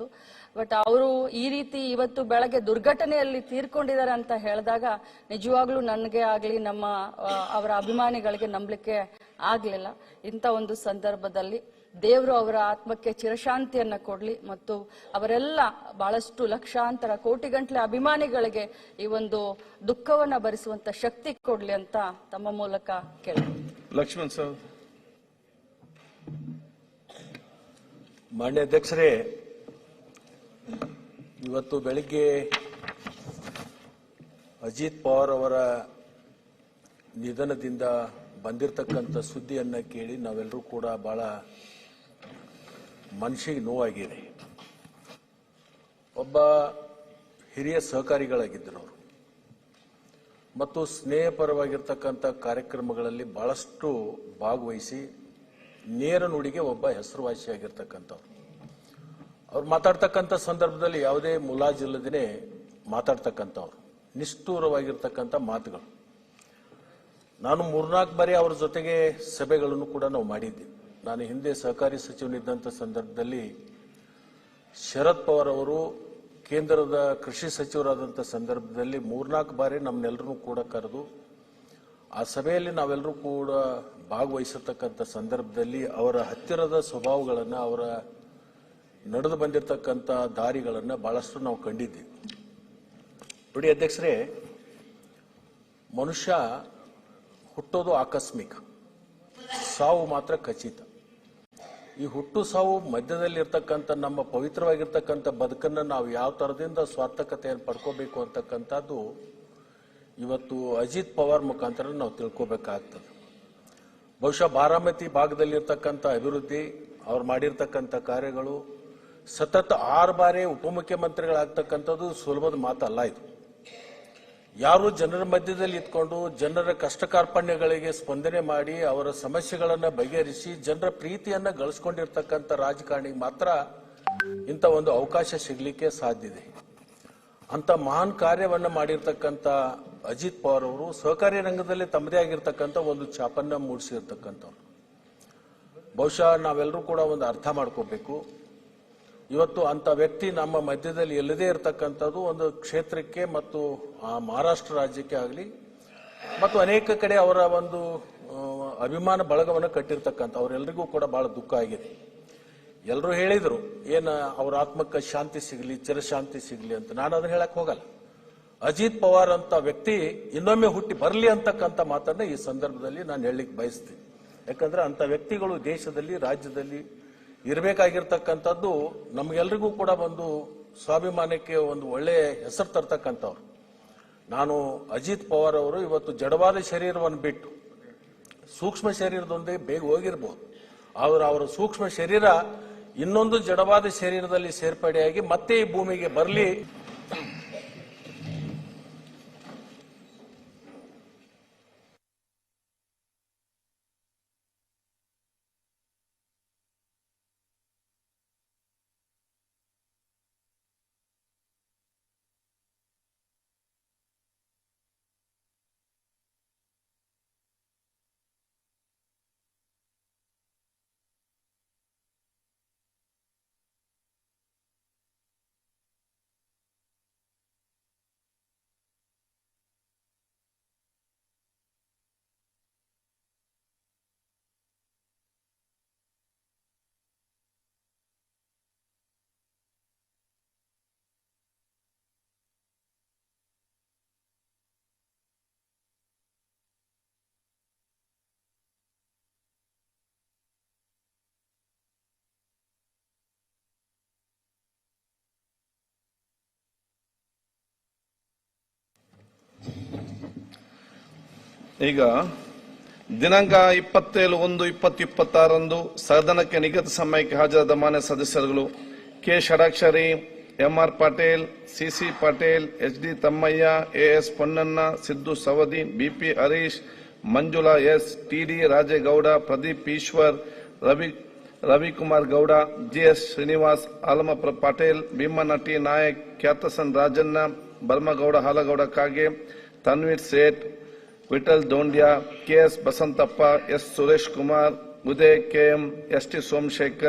ಇತ್ತು ಬಟ್ ಅವರು ಈ ರೀತಿ ಇವತ್ತು ಬೆಳಗ್ಗೆ ದುರ್ಘಟನೆಯಲ್ಲಿ ತೀರ್ಕೊಂಡಿದ್ದಾರೆ ಅಂತ ಹೇಳಿದಾಗ ನಿಜವಾಗ್ಲೂ ನನಗೆ ಆಗ್ಲಿ, ನಮ್ಮ ಅವರ ಅಭಿಮಾನಿಗಳಿಗೆ ನಂಬಲಿಕ್ಕೆ ಆಗ್ಲಿಲ್ಲ. ಇಂಥ ಒಂದು ಸಂದರ್ಭದಲ್ಲಿ ದೇವರು ಅವರ ಆತ್ಮಕ್ಕೆ ಚಿರಶಾಂತಿಯನ್ನ ಕೊಡ್ಲಿ ಮತ್ತು ಅವರೆಲ್ಲ ಬಹಳಷ್ಟು ಲಕ್ಷಾಂತರ ಕೋಟಿಗಂಟ್ಲೆ ಅಭಿಮಾನಿಗಳಿಗೆ ಈ ಒಂದು ದುಃಖವನ್ನ ಭರಿಸುವಂತ ಶಕ್ತಿ ಕೊಡ್ಲಿ ಅಂತ ತಮ್ಮ ಮೂಲಕ ಕೇಳಿ. ಲಕ್ಷ್ಮಣ್ ಸರ್. ಮಾನ್ಯ ಅಧ್ಯಕ್ಷರೇ ಇವತ್ತು ಬೆಳಿಗ್ಗೆ ಅಜಿತ್ ಪವಾರ್ ಅವರ ನಿಧನದಿಂದ ಬಂದಿರತಕ್ಕಂಥ ಸುದ್ದಿಯನ್ನ ಕೇಳಿ ನಾವೆಲ್ಲರೂ ಕೂಡ ಬಹಳ ಮನಸ್ಸಿಗೆ ನೋವಾಗಿದೆ. ಒಬ್ಬ ಹಿರಿಯ ಸಹಕಾರಿಗಳಾಗಿದ್ದರು ಅವರು. ಮತ್ತು ಸ್ನೇಹಪರವಾಗಿರ್ತಕ್ಕಂಥ ಕಾರ್ಯಕ್ರಮಗಳಲ್ಲಿ ಬಹಳಷ್ಟು ಭಾಗವಹಿಸಿ ನೇರ ನುಡಿಗೆ ಒಬ್ಬ ಹೆಸರುವಾಸಿಯಾಗಿರ್ತಕ್ಕಂಥವ್ರು. ಅವ್ರು ಮಾತಾಡ್ತಕ್ಕಂಥ ಸಂದರ್ಭದಲ್ಲಿ ಯಾವುದೇ ಮುಲಾಜಿಲ್ಲದೇ ಮಾತಾಡ್ತಕ್ಕಂಥವ್ರು, ನಿಷ್ಠೂರವಾಗಿರ್ತಕ್ಕಂಥ ಮಾತುಗಳು. ನಾನು ಮೂರ್ನಾಲ್ಕು ಬಾರಿ ಅವ್ರ ಜೊತೆಗೆ ಸಭೆಗಳನ್ನು ಕೂಡ ನಾವು ಮಾಡಿದ್ದೆ. ನಾನು ಹಿಂದೆ ಸಹಕಾರಿ ಸಚಿವನಿದ್ದಂಥ ಸಂದರ್ಭದಲ್ಲಿ ಶರದ್ ಪವಾರ್ ಅವರು ಕೇಂದ್ರದ ಕೃಷಿ ಸಚಿವರಾದಂಥ ಸಂದರ್ಭದಲ್ಲಿ ಮೂರ್ನಾಲ್ಕು ಬಾರಿ ನಮ್ಮನ್ನೆಲ್ಲರೂ ಕೂಡ ಕರೆದು ಆ ಸಭೆಯಲ್ಲಿ ನಾವೆಲ್ಲರೂ ಕೂಡ ಭಾಗವಹಿಸತಕ್ಕಂಥ ಸಂದರ್ಭದಲ್ಲಿ ಅವರ ಹತ್ತಿರದ ಸ್ವಭಾವಗಳನ್ನು, ಅವರ ನಡೆದು ಬಂದಿರತಕ್ಕಂಥ ದಾರಿಗಳನ್ನು ಬಹಳಷ್ಟು ನಾವು ಕಂಡಿದ್ದೀವಿ ನೋಡಿ ಅಧ್ಯಕ್ಷರೇ, ಮನುಷ್ಯ ಹುಟ್ಟೋದು ಆಕಸ್ಮಿಕ, ಸಾವು ಮಾತ್ರ ಖಚಿತ. ಈ ಹುಟ್ಟು ಸಾವು ಮಧ್ಯದಲ್ಲಿರ್ತಕ್ಕಂಥ ನಮ್ಮ ಪವಿತ್ರವಾಗಿರ್ತಕ್ಕಂಥ ಬದುಕನ್ನು ನಾವು ಯಾವ ಥರದಿಂದ ಸ್ವಾರ್ಥಕತೆಯನ್ನು ಪಡ್ಕೋಬೇಕು ಅಂತಕ್ಕಂಥದ್ದು ಇವತ್ತು ಅಜಿತ್ ಪವಾರ್ ಮುಖಾಂತರ ನಾವು ತಿಳ್ಕೊಬೇಕಾಗ್ತದೆ. ಬಹುಶಃ ಬಾರಾಮತಿ ಭಾಗದಲ್ಲಿರ್ತಕ್ಕಂಥ ಅಭಿವೃದ್ಧಿ, ಅವ್ರು ಮಾಡಿರ್ತಕ್ಕಂಥ ಕಾರ್ಯಗಳು ಸತತ ಆರು ಬಾರಿ ಉಪಮುಖ್ಯಮಂತ್ರಿಗಳಾಗ್ತಕ್ಕಂಥದ್ದು ಸುಲಭದ ಮಾತಲ್ಲ ಇದು. ಯಾರು ಜನರ ಮಧ್ಯದಲ್ಲಿ ಇದ್ಕೊಂಡು ಜನರ ಕಷ್ಟ ಕಾರ್ಪಣ್ಯಗಳಿಗೆ ಸ್ಪಂದನೆ ಮಾಡಿ ಅವರ ಸಮಸ್ಯೆಗಳನ್ನು ಬಗೆಹರಿಸಿ ಜನರ ಪ್ರೀತಿಯನ್ನ ಗಳಿಸ್ಕೊಂಡಿರ್ತಕ್ಕಂಥ ರಾಜಕಾರಣಿಗೆ ಮಾತ್ರ ಇಂಥ ಒಂದು ಅವಕಾಶ ಸಿಗಲಿಕ್ಕೆ ಸಾಧ್ಯ ಇದೆ. ಅಂತ ಮಹಾನ್ ಕಾರ್ಯವನ್ನ ಮಾಡಿರ್ತಕ್ಕಂಥ ಅಜಿತ್ ಪವಾರ್ ಅವರು ಸಹಕಾರಿ ರಂಗದಲ್ಲಿ ತಮ್ಮದೇ ಆಗಿರ್ತಕ್ಕಂಥ ಒಂದು ಛಾಪನ್ನ ಮೂಡಿಸಿರ್ತಕ್ಕಂಥವ್ರು. ಬಹುಶಃ ನಾವೆಲ್ಲರೂ ಕೂಡ ಒಂದು ಅರ್ಥ ಮಾಡ್ಕೋಬೇಕು. ಇವತ್ತು ಅಂತ ವ್ಯಕ್ತಿ ನಮ್ಮ ಮಧ್ಯದಲ್ಲಿ ಎಲ್ಲದೇ ಇರತಕ್ಕಂಥದ್ದು ಒಂದು ಕ್ಷೇತ್ರಕ್ಕೆ ಮತ್ತು ಆ ಮಹಾರಾಷ್ಟ್ರ ರಾಜ್ಯಕ್ಕೆ ಆಗಲಿ, ಮತ್ತು ಅನೇಕ ಕಡೆ ಅವರ ಒಂದು ಅಭಿಮಾನ ಬಳಗವನ್ನು ಕಟ್ಟಿರ್ತಕ್ಕಂಥ, ಅವರೆಲ್ಲರಿಗೂ ಕೂಡ ಬಹಳ ದುಃಖ ಆಗಿದೆ. ಎಲ್ಲರೂ ಹೇಳಿದರು, ಏನು ಅವರ ಆತ್ಮಕ್ಕೆ ಶಾಂತಿ ಸಿಗಲಿ ಚಿರಶಾಂತಿ ಸಿಗಲಿ ಅಂತ. ನಾನು ಅದನ್ನು ಹೇಳಕ್ಕೆ ಹೋಗಲ್ಲ. ಅಜಿತ್ ಪವಾರ್ ಅಂತ ವ್ಯಕ್ತಿ ಇನ್ನೊಮ್ಮೆ ಹುಟ್ಟಿ ಬರಲಿ ಅಂತಕ್ಕಂಥ ಮಾತನ್ನ ಈ ಸಂದರ್ಭದಲ್ಲಿ ನಾನು ಹೇಳಲಿಕ್ಕೆ ಬಯಸ್ತೀನಿ. ಯಾಕಂದ್ರೆ ಅಂಥ ವ್ಯಕ್ತಿಗಳು ದೇಶದಲ್ಲಿ, ರಾಜ್ಯದಲ್ಲಿ ಇರಬೇಕಾಗಿರ್ತಕ್ಕಂಥದ್ದು ನಮಗೆಲ್ರಿಗೂ ಕೂಡ ಒಂದು ಸ್ವಾಭಿಮಾನಕ್ಕೆ ಒಂದು ಒಳ್ಳೆ ಹೆಸರು ತರ್ತಕ್ಕಂಥವ್ರು. ನಾನು ಅಜಿತ್ ಪವಾರ್ ಅವರು ಇವತ್ತು ಜಡವಾದ ಶರೀರವನ್ನು ಬಿಟ್ಟು ಸೂಕ್ಷ್ಮ ಶರೀರದೊಂದಿಗೆ ಬೇಗ ಹೋಗಿರ್ಬೋದು. ಅವರ ಅವರ ಸೂಕ್ಷ್ಮ ಶರೀರ ಇನ್ನೊಂದು ಜಡವಾದ ಶರೀರದಲ್ಲಿ ಸೇರ್ಪಡೆಯಾಗಿ ಮತ್ತೆ ಈ ಭೂಮಿಗೆ ಬರಲಿ. ಈಗ ದಿನಾಂಕ ಇಪ್ಪತ್ತೇಳು ಒಂದು ಇಪ್ಪತ್ತು ಇಪ್ಪತ್ತಾರಂದು ಸದನಕ್ಕೆ ನಿಗದಿತ ಸಮಯಕ್ಕೆ ಹಾಜರಾದ ಮಾನ್ಯ ಸದಸ್ಯರುಗಳು K Shadakshari MR Patil CC Patel, H D Thammaiah, A S Ponnanna, Siddu Savadi BP Harish, Manjula S TD Rajegowda, Pradeep Eshwar, Ravi, Ravikumar Gowda GS Srinivas ಆಲಮಪ್ರ Patel T Naik, ಖ್ಯಾತಸನ್ Rajanna, Bharamagowda, Halagowda Kage, Tanveer Sait Vithal Dondya K S Basantappa S Suresh Kumar Uday K M S T Somashekar